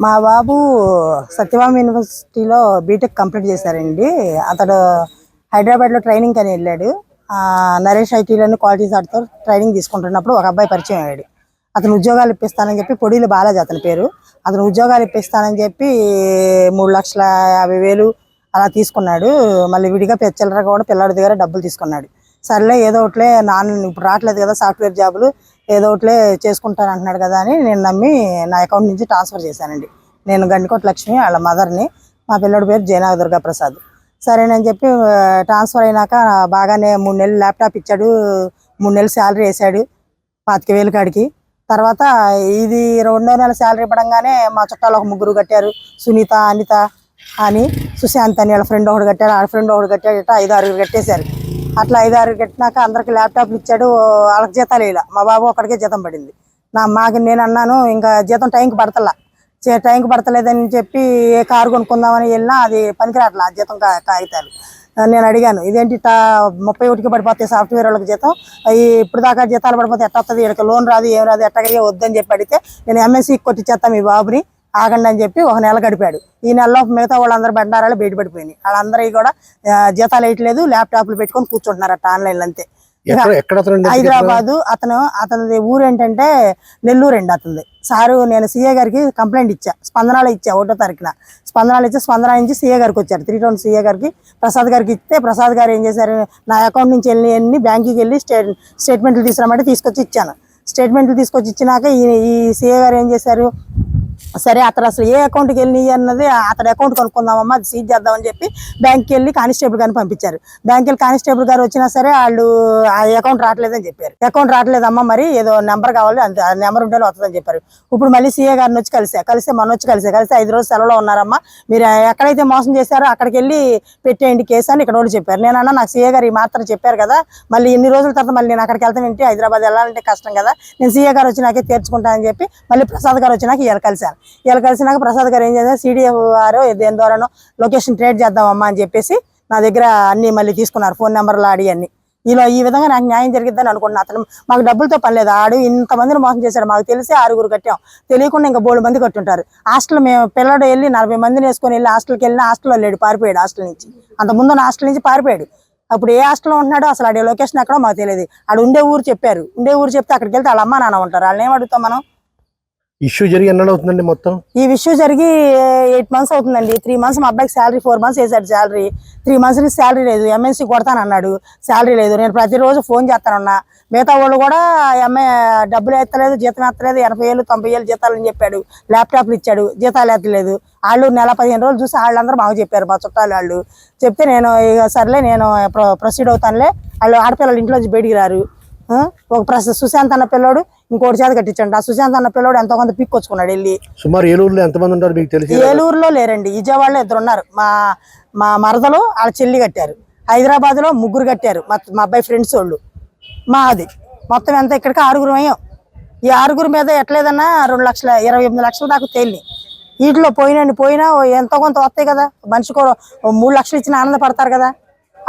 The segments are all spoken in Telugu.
మా బాబు సత్యభామ యూనివర్సిటీలో బీటెక్ కంప్లీట్ చేశారండి. అతడు హైదరాబాద్లో ట్రైనింగ్ అని వెళ్ళాడు. నరేష్ ఐటీలోని క్వాలిటీ సార్తో ట్రైనింగ్ తీసుకుంటున్నప్పుడు ఒక అబ్బాయి పరిచయం అయ్యాడు. అతను ఉద్యోగాలు ఇప్పిస్తానని చెప్పి పొడిలు బాలాజీ అతని పేరు. అతను ఉద్యోగాలు ఇప్పిస్తానని చెప్పి మూడు లక్షల యాభై వేలు అలా తీసుకున్నాడు. మళ్ళీ విడిగా పె- చిల్లర కూడా పిల్లాడి దగ్గర డబ్బులు తీసుకున్నాడు. సర్లే ఏదో ఒకట్లే నాన్న ఇప్పుడు రావట్లేదు కదా సాఫ్ట్వేర్ జాబులు ఏదో ఒకట్లే చేసుకుంటాను అంటున్నాడు కదా అని నేను నమ్మి నా అకౌంట్ నుంచి ట్రాన్స్ఫర్ చేశానండి. నేను గండికోట లక్ష్మి వాళ్ళ మదర్ని. మా పిల్లడి పేరు జయనాగ దుర్గా ప్రసాద్. సరేనని చెప్పి ట్రాన్స్ఫర్ అయినాక బాగానే మూడు నెలలు ల్యాప్టాప్ ఇచ్చాడు మూడు నెలలు శాలరీ వేసాడు పాతిక వేలు కాడికి. తర్వాత ఇది రెండో నెల శాలరీ పడంగానే మా చుట్టాలు ఒక ముగ్గురు కట్టారు సునీత అనిత అని సుశాంత్ అని వాళ్ళ ఫ్రెండ్ ఒకటి కట్టారు ఆ ఫ్రెండ్ ఒకటి కట్టాడు ఇట్లా ఐదు ఆరుగురు కట్టేశారు. అట్లా ఐదు కట్టినాక అందరికి ల్యాప్టాప్లు ఇచ్చాడు వాళ్ళకి జీతాలు ఇలా మా బాబు ఒక్కడికే జీతం పడింది. నా మాకు నేను అన్నాను ఇంకా జీతం టైంకి పడతలా. టైంకి పడతలేదని చెప్పి ఏ కారు కొనుక్కుందామని వెళ్ళినా అది పనికిరాట్లా ఆ జీతం కా- కాగితాలు. నేను అడిగాను ఇదేంటి టా ముప్పై ఒకటికి పడిపోతాయి సాఫ్ట్వేర్ వాళ్ళకి జీతం? అవి ఇప్పుడు దాకా జీతాలు పడిపోతే ఎట్ట వస్తుంది ఇక్కడ లోన్ రాదు ఏం రాదు ఎట్టగా వద్దని చెప్పి అడిగితే నేను ఎంఎస్సీ కొట్టిచ్చేస్తాను మీ బాబుని. ఆగండి అని చెప్పి ఒక నెల గడిపాడు. ఈ నెలలో మిగతా వాళ్ళందరూ బండారాలు బయటపడిపోయినాయి వాళ్ళందరికీ కూడా జీతాలు వేయట్లేదు ల్యాప్టాప్లు పెట్టుకొని కూర్చుంటున్నారు అట్ట ఆన్లైన్లో అంతే? హైదరాబాదు అతను అతనిది ఊరు ఏంటంటే నెల్లూరు అండి అతనిది. సారు నేను సీఏ గారికి కంప్లైంట్ ఇచ్చా స్పందనాలు ఇచ్చా ఒకటో తారీఖున. స్పందనాలు ఇచ్చి స్పందన నుంచి సీఏ గారికి వచ్చారు. త్రీ టౌన్ సీఏ గారికి ప్రసాద్ గారికి ఇస్తే ప్రసాద్ గారు ఏం చేశారు నా అకౌంట్ నుంచి వెళ్ళి అన్ని బ్యాంకుకి వెళ్ళి స్టేట్ స్టేట్మెంట్లు తీసుకురామంటే తీసుకొచ్చి ఇచ్చాను. స్టేట్మెంట్లు తీసుకొచ్చి ఇచ్చినాక ఈ ఈ సీఏ గారు ఏం చేశారు సరే అతను అసలు ఏ అకౌంట్కి వెళ్ళి అన్నది అతడి అకౌంట్ కొనుక్కుందామమ్మా అది సీజ్ చేద్దామని చెప్పి బ్యాంక్కి వెళ్ళి కానిస్టేబుల్ గారిని పంపించారు. బ్యాంక్ వెళ్ళి కానిస్టేబుల్ గారు వచ్చినా సరే వాళ్ళు ఆ అకౌంట్ రావట్లేదని చెప్పారు. అకౌంట్ రావట్లేదమ్మా మరి ఏదో నెంబర్ కావాలి అంత ఆ నెంబర్ ఉంటేనే వస్తుందని చెప్పారు. ఇప్పుడు మళ్ళీ సీఏ గారిని వచ్చి కలిసా కలిసి మన వచ్చి కలిసా కలిసి ఐదు రోజులు సెలవులో ఉన్నారమ్మా. మీరు ఎక్కడైతే మోసం చేశారో అక్కడికి వెళ్ళి పెట్టేయండి కేసు అని ఇక్కడ వాళ్ళు చెప్పారు. నేనన్నా నాకు సీఏ గారు ఈ మాత్రం చెప్పారు కదా మళ్ళీ ఇన్ని రోజుల తర్వాత మళ్ళీ నేను అక్కడికి వెళ్తాను ఏంటి హైదరాబాద్ వెళ్ళాలంటే కష్టం కదా. నేను సీఏ గారు వచ్చినాకే తీర్చుకుంటానని చెప్పి మళ్ళీ ప్రసాద్ గారు వచ్చినాక ఇవాళ కలిశాను ఇలా కలిసినాక ప్రసాద్ గారు ఏం చేశారు? సిడిఎఫ్ గారు దేని ద్వారానో లొకేషన్ ట్రేడ్ చేద్దామమ్మా అని చెప్పేసి నా దగ్గర అన్ని మళ్ళీ తీసుకున్నారు. ఫోన్ నెంబర్లు ఆడి అన్ని. ఇలా ఈ విధంగా నాకు న్యాయం జరిగిద్దని అనుకున్నా అతను మాకు డబ్బులతో పని లేదు. ఆడు ఇంతమందిని మోసం చేశాడు. మాకు తెలిసి ఆరుగురు కట్టాం. తెలియకుండా ఇంకా బోడు మంది కట్టుంటారు. హాస్టల్ మేము పిల్లడు వెళ్ళి నలభై మందిని వేసుకొని వెళ్ళి హాస్టల్కి వెళ్ళిన హాస్టల్లో లేడు పారిపోయాడు హాస్టల్ నుంచి. అంత ముందు హాస్టల్ నుంచి పారిపోయాడు. అప్పుడు ఏ హాస్టల్లో ఉంటున్నాడో అసలు ఆడే లొకేషన్ ఎక్కడో మాకు తెలియదు. ఆడు ఉండే ఊరు చెప్పారు. ఉండే ఊరు చెప్తే అక్కడికి వెళ్తే వాళ్ళ అమ్మ నాన్న ఉంటారు. వాళ్ళని ఏం అడుగుతాం మనం? ఇష్యూ జరిగి ఎన్నడూ అవుతుందండి మొత్తం? ఈ ఇష్యూ జరిగి ఎయిట్ మంత్స్ అవుతుందండి. త్రీ మంత్స్ మా అబ్బాయికి శాలరీ ఫోర్ మంత్స్ వేసాడు శాలరీ. త్రీ మంత్స్ నుంచి శాలరీ లేదు. ఎంఎన్సీ కొడతానన్నాడు. శాలరీ లేదు. నేను ప్రతిరోజు ఫోన్ చేస్తానన్నా. మిగతా వాళ్ళు కూడా ఎంఏ డబ్బులు ఎత్తలేదు జీతం ఎత్తలేదు ఎనభై వేలు తొంభై వేలు జీతాలు అని చెప్పాడు. ల్యాప్టాప్లు ఇచ్చాడు. జీతాలు ఎత్తలేదు. వాళ్ళు నెల పదిహేను రోజులు చూసి వాళ్ళందరూ మాకు చెప్పారు మా చుట్టాలు వాళ్ళు. చెప్తే నేను ఇక సర్లే నేను ప్రొసీడ్ అవుతానులే. వాళ్ళు ఆడపిల్లలు ఇంట్లోంచి బయటికి రారు. ఒక ప్రశ్న సుశాంత్ అన్న పిల్లోడు ఇంకోటి చేత కట్టించండి. ఆ సుశాంత్ అన్న పిల్లోడు ఎంతో కొంత పిక్కొచ్చుకున్నాడు వెళ్ళి. సుమారు ఏలూరులో ఎంతమంది ఉంటారు మీకు తెలిసి? ఏలూరులో లేరండి. విజయవాడలో ఇద్దరు ఉన్నారు. మా మా మరదలు వాళ్ళ చెల్లి కట్టారు. హైదరాబాద్లో ముగ్గురు కట్టారు. మా మా అబ్బాయి ఫ్రెండ్స్ వాళ్ళు. మాది. మొత్తం ఎంత ఇక్కడికి ఆరుగురు అయ్యాం. ఈ ఆరుగురు మీద ఎట్లేదన్నా రెండు లక్షల ఇరవై ఎనిమిది లక్షల దాకా తేలి వీటిలో పోయినండి పోయినా ఎంతో కొంత వస్తాయి కదా. మనిషికి ఓ- ఓ మూడు లక్షలు ఇచ్చిన ఆనందపడతారు కదా.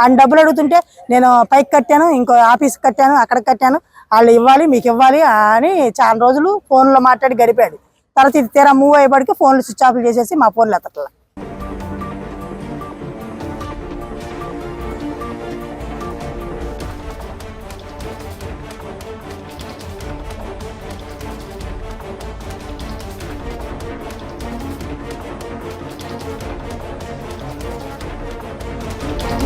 ఆయన డబ్బులు అడుగుతుంటే నేను పైకి కట్టాను ఇంకో ఆఫీస్ కట్టాను అక్కడ కట్టాను. వాళ్ళు ఇవ్వాలి మీకు ఇవ్వాలి అని చాలా రోజులు ఫోన్లో మాట్లాడి గడిపాడు. తర్వాత ఇది తీరా మూవ్ అయ్యేపడికి ఫోన్లు స్విచ్ ఆఫ్ చేసేసి మా ఫోన్లు ఎత్తట్లా.